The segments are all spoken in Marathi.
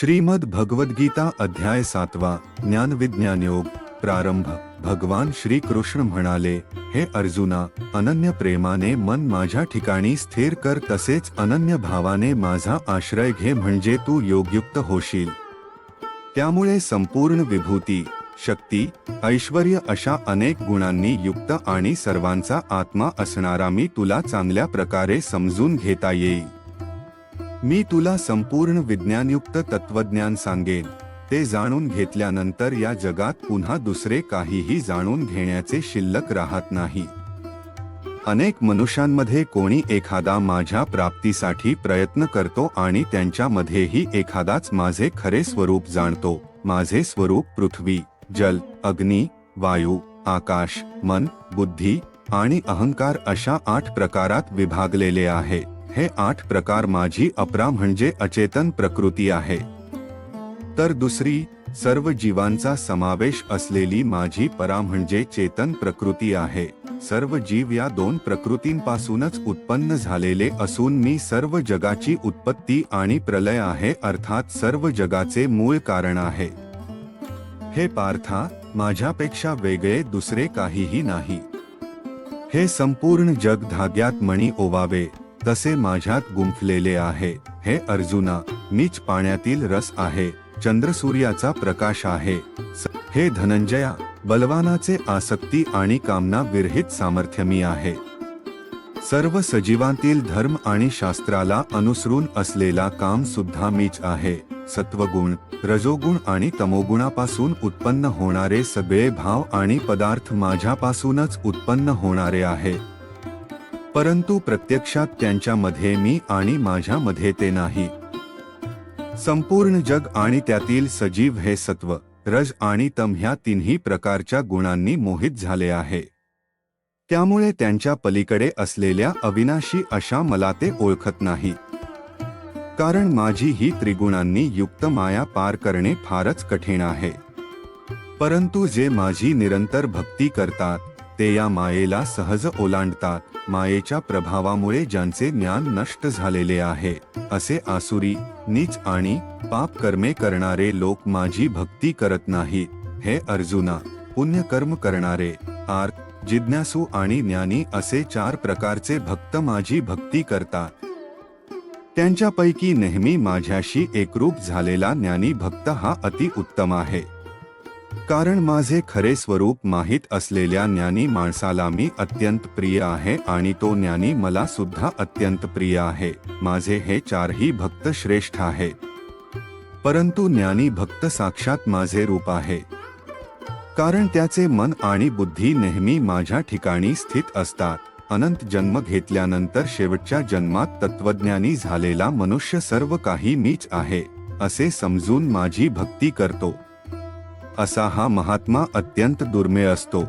श्रीमद भगवद्गीता अध्याय सातवा ज्ञानविज्ञानयोग प्रारंभ. भगवान श्री कृष्ण म्हणाले हे अर्जुना अनन्य प्रेमाने मन माझ्या ठिकाणी स्थिर कर तसेच अनन्य भावाने माझा आश्रय घे म्हणजे तू योगयुक्त होशील. त्यामुळे संपूर्ण विभूती शक्ती ऐश्वर्य अशा अनेक गुणांनी युक्त आणि सर्वांचा आत्मा असणारा मी तुला चांगल्या प्रकारे समजून घेता येईल. मी तुला संपूर्ण विज्ञानयुक्त तत्वज्ञान सांगेन. ते जाणून घेतल्यानंतर या जगात पुन्हा दुसरे काहीही जाणून घेण्याचे शिल्लक राहत नाही. अनेक मनुष्यांमध्ये कोणी एखादा माझ्या प्राप्तीसाठी प्रयत्न करतो आणि त्यांच्यामध्येही एखादाच माझे खरे स्वरूप जाणतो. माझे स्वरूप पृथ्वी जल अग्नी वायू आकाश मन बुद्धी आणि अहंकार अशा आठ प्रकारात विभागलेले आहे. हे आठ प्रकार माझी अपरा म्हणजे अचेतन प्रकृती आहे. तर दुसरी सर्व जीवांचा समावेश असलेली माझी परा म्हणजे चेतन प्रकृती आहे. सर्व जीव या दोन प्रकृतींपासूनच उत्पन्न झालेले असून मी सर्व जगाची उत्पत्ती आणि प्रलय आहे अर्थात सर्व जगाचे मूळ कारण आहे. हे पार्था माझ्यापेक्षा वेगळे दुसरे काहीही नाही. हे संपूर्ण जग धाग्यात मणी ओवावे. तसे माझ्यात गुंफलेले आहे? हे अर्जुना मीच पाण्यातील रस आहे चंद्रसूर्याचा प्रकाश आहे. हे धनंजया बलवानाचे आसक्ती आणि कामना विरहित सामर्थ्य मी आहे. सर्व सजीवांतील धर्म आणि शास्त्राला अनुसरून असलेला काम सुद्धा मीच आहे. सत्वगुण रजोगुण आणि तमोगुणापासून उत्पन्न होणारे सगळे भाव आणि पदार्थ माझ्यापासूनच उत्पन्न होणारे आहे. परंतु प्रत्यक्षात त्यांच्यामध्ये मी आणि माझ्यामध्ये ते नाही. संपूर्ण जग आणि त्यातील सजीव हे सत्व रज आणि तम ह्या तिन्ही प्रकारच्या गुणांनी मोहित झाले आहे. त्यामुळे त्यांच्या पलीकडे असलेल्या अविनाशी अशा मला ते ओळखत नाही. कारण माझी ही त्रिगुणांनी युक्त माया पार करणे फारच कठीण आहे. परंतु जे माझी निरंतर भक्ती करतात ते या मायेला सहज ओलांडतात मायेच्या प्रभावामुळे ज्यांचे ज्ञान नष्ट झालेले आहे असे आसुरी नीच आणि पाप कर्मे करणारे लोक माझी भक्ती करत नाहीत हे अर्जुना पुण्यकर्म करणारे आर्त जिज्ञासू आणि ज्ञानी असे चार प्रकारचे भक्त माझी भक्ती करतात त्यांच्यापैकी नेहमी माझ्याशी एकरूप झालेला ज्ञानी भक्त हा अति उत्तम आहे. कारण माझे खरे स्वरूप माहीत असलेल्या ज्ञानी माणसाला मी अत्यंत प्रिय आहे आणि तो ज्ञानी मला सुद्धा अत्यंत प्रिय आहे. माझे हे चारही भक्त श्रेष्ठ आहे परंतु ज्ञानी भक्त साक्षात माझे रूप आहे. कारण त्याचे मन आणि बुद्धी नेहमी माझ्या ठिकाणी स्थित असतात. अनंत जन्म घेतल्यानंतर शेवटच्या जन्मात तत्वज्ञानी झालेला मनुष्य सर्व काही मीच आहे असे समजून माझी भक्ती करतो. असा हा महात्मा अत्यंत दुर्मिळ असतो.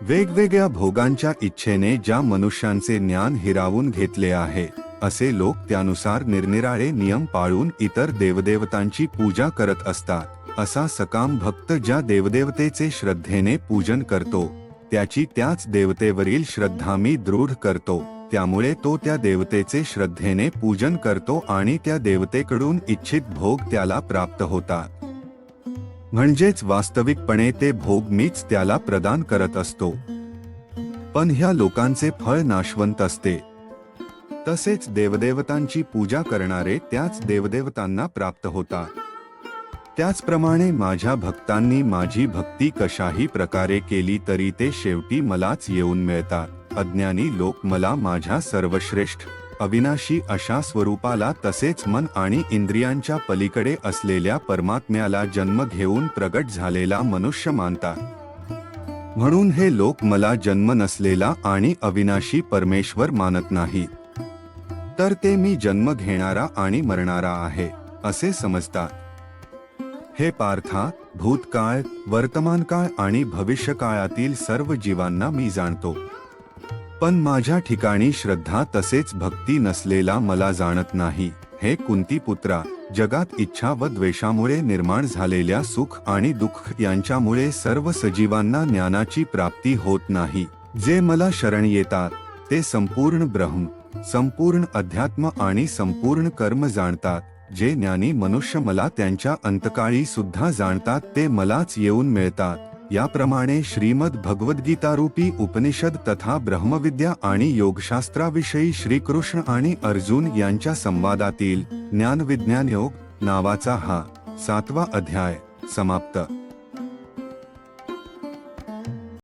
वेगवेगळ्या भोगांच्या इच्छेने ज्या मनुष्यांचे ज्ञान हिरावून घेतले आहे असे लोक त्यानुसार निरनिराळे नियम पाळून इतर देवदेवतांची पूजा करत असतात. असा सकाम भक्त ज्या देवदेवतेचे श्रद्धेने पूजन करतो त्याची त्याच देवतेवरील श्रद्धा मी दृढ करतो त्यामुळे तो त्या देवतेचे श्रद्धेने पूजन करतो आणि त्या देवतेकडून इच्छित भोग त्याला प्राप्त होतात. म्हणजेच वास्तविकपणे ते भोग मीच त्याला प्रदान करत असतो. पण ह्या लोकांचे फळ नाशवंत असते. तसेच देवदेवतांची पूजा करणारे त्याच देवदेवतांना प्राप्त होतात. त्याचप्रमाणे माझ्या भक्तांनी माझी भक्ती कशाही प्रकारे केली तरी ते शेवटी मलाच येऊन मिळतात. अज्ञानी लोक मला माझ्या सर्वश्रेष्ठ अविनाशी अशा स्वरूपाला तसेच मन आणि इंद्रियांच्या पलीकडे असलेल्या परमात्म्याला जन्म घेऊन प्रगट झालेला मनुष्य मानतात म्हणून हे लोक मला जन्म नसलेला आणि अविनाशी परमेश्वर मानत नाहीत तर ते मी जन्म घेणारा आणि मरणारा आहे असे समजतात हे पार्था भूतकाळ वर्तमानकाळ आणि भविष्यकाळातील सर्व जीवांना मी जाणतो. पण माझ्या ठिकाणी श्रद्धा तसेच भक्ती नसलेला मला जाणत नाही. हे कुंती पुत्रा जगात इच्छा व द्वेषामुळे निर्माण झालेल्या सुख आणि दुःख यांच्यामुळे सर्व सजीवांना ज्ञानाची प्राप्ती होत नाही. जे मला शरण येतात ते संपूर्ण ब्रह्म संपूर्ण अध्यात्म आणि संपूर्ण कर्म जाणतात. जे ज्ञानी मनुष्य मला त्यांच्या अंतकाळी सुद्धा जाणतात ते मलाच येऊन मिळतात. याप्रमाणे श्रीमद भगवद्गीता रूपी उपनिषद तथा ब्रह्मविद्या आणि योगशास्त्राविषयी श्रीकृष्ण आणि अर्जुन यांच्या संवादातील ज्ञानविज्ञान योग नावाचा हा सातवा अध्याय समाप्त.